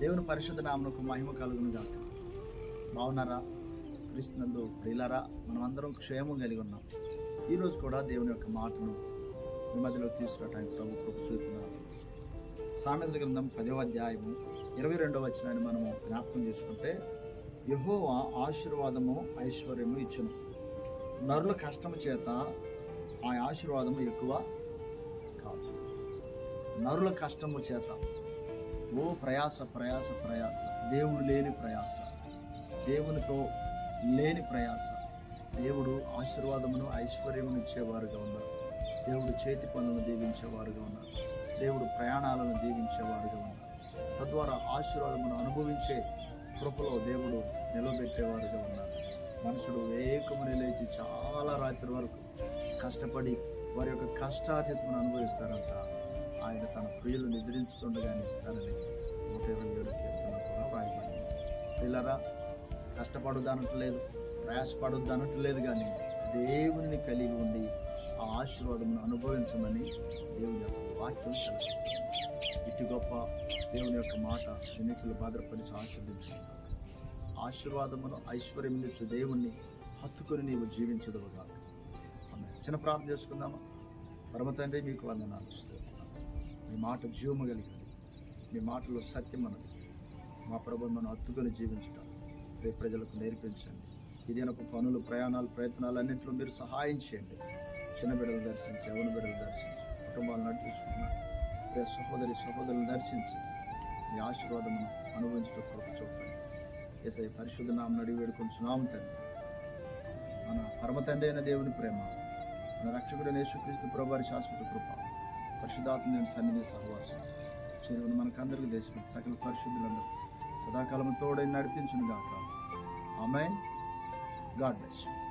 దేవుని పరిశుద్ధ నామకు మహిమ కలుగును గాక. బాగున్నారా? క్రీస్తునందు ప్రియులరా మనమందరం క్షేమం కలిగి ఉన్నాం. ఈరోజు కూడా దేవుని యొక్క మాటను మీ మధ్యలో తీసుకురావడానికి ప్రభు కృప చూపుతున్నారు సామెత గ్రంథం పదవ అధ్యాయము ఇరవై రెండవ వచ్చినాన్ని మనము జ్ఞాపకం చేసుకుంటే యహోవా ఆశీర్వాదము ఐశ్వర్యము ఇచ్చును. నరుల కష్టము చేత ఆ ఆశీర్వాదము ఎక్కువ కాదు. నరుల కష్టము చేత ఓ ప్రయాస ప్రయాస ప్రయాస. దేవుడు లేని ప్రయాస. దేవునితో లేని ప్రయాస. దేవుడు ఆశీర్వాదమును ఐశ్వర్యమును ఇచ్చేవారుగా ఉన్నారు. దేవుడు చేతి పనులను దీవించేవారుగా ఉన్నారు. దేవుడు ప్రయాణాలను దీవించేవారుగా ఉన్నారు. తద్వారా ఆశీర్వాదమును అనుభవించే కృపలో దేవుడు నిలబెట్టేవారుగా ఉన్నారు. మనుషుడు ఏకముని లేచి చాలా రాత్రి వరకు కష్టపడి వారి యొక్క కష్టార్జితమును అనుభవిస్తారంట. ఆయన తన ప్రియులు నిద్రించుతుండగానే ఇస్తారని నూట ఇరవై ఏడు కీర్తన కూడా రాయబడింది. పిల్లరా కష్టపడొద్దు అనట్లేదు ప్రయాసపడొద్దు అనట్లేదు కానీ దేవుని కలిగి ఉండి ఆ ఆశీర్వాదమును అనుభవించమని దేవుని యొక్క వాక్యం సెలవిస్తుంది. ఇటు గొప్ప దేవుని యొక్క మాట ఎన్నికలు భద్రపరిచి ఆశీర్దించుకున్నాను ఆశీర్వాదమును ఐశ్వర్యం దేవుణ్ణి హత్తుకొని నీవు జీవించదువుగా ఆమె చిన్న ప్రార్థన చేసుకుందామా? పరమ తండ్రి మీకు వందనాలు. స్తోత్రం. మాట జీవము కలిగినది. మీ మాటలో సత్యం అన్నది. మా ప్రభుత్వం హత్తుకొని జీవించటం. రేపు ప్రజలకు నేర్పించండి. ఇది పనులు ప్రయాణాలు ప్రయత్నాలు అన్నింటిలో మీరు సహాయం చేయండి. చిన్న బిడ్డలు దర్శించి ఎవరి బిడ్డలు దర్శించి కుటుంబాలు నడిపించుకున్నారు రే సహోదరి సహోదరులను దర్శించి మీ ఆశీర్వాదమును అనుభవించడం కొరకు చూపండి. ఏసై పరిశుద్ధ నామం అడిగి వేడుకొంచున్నాము తండ్రి. మన పరమ తండ్రి అయిన దేవుని ప్రేమ మన రక్షకుడు యేసుక్రీస్తు వారి శాశ్వత కృప పరిశుద్ధాత్మ నేను సన్నిధి సహవాసం. చెరువును మనకందరికీ దేశం సకల పరిశుద్ధులందరూ సదాకాలం తోడై నడిపించును గాక ఆమె గాడ్ బ్లెస్ యూ.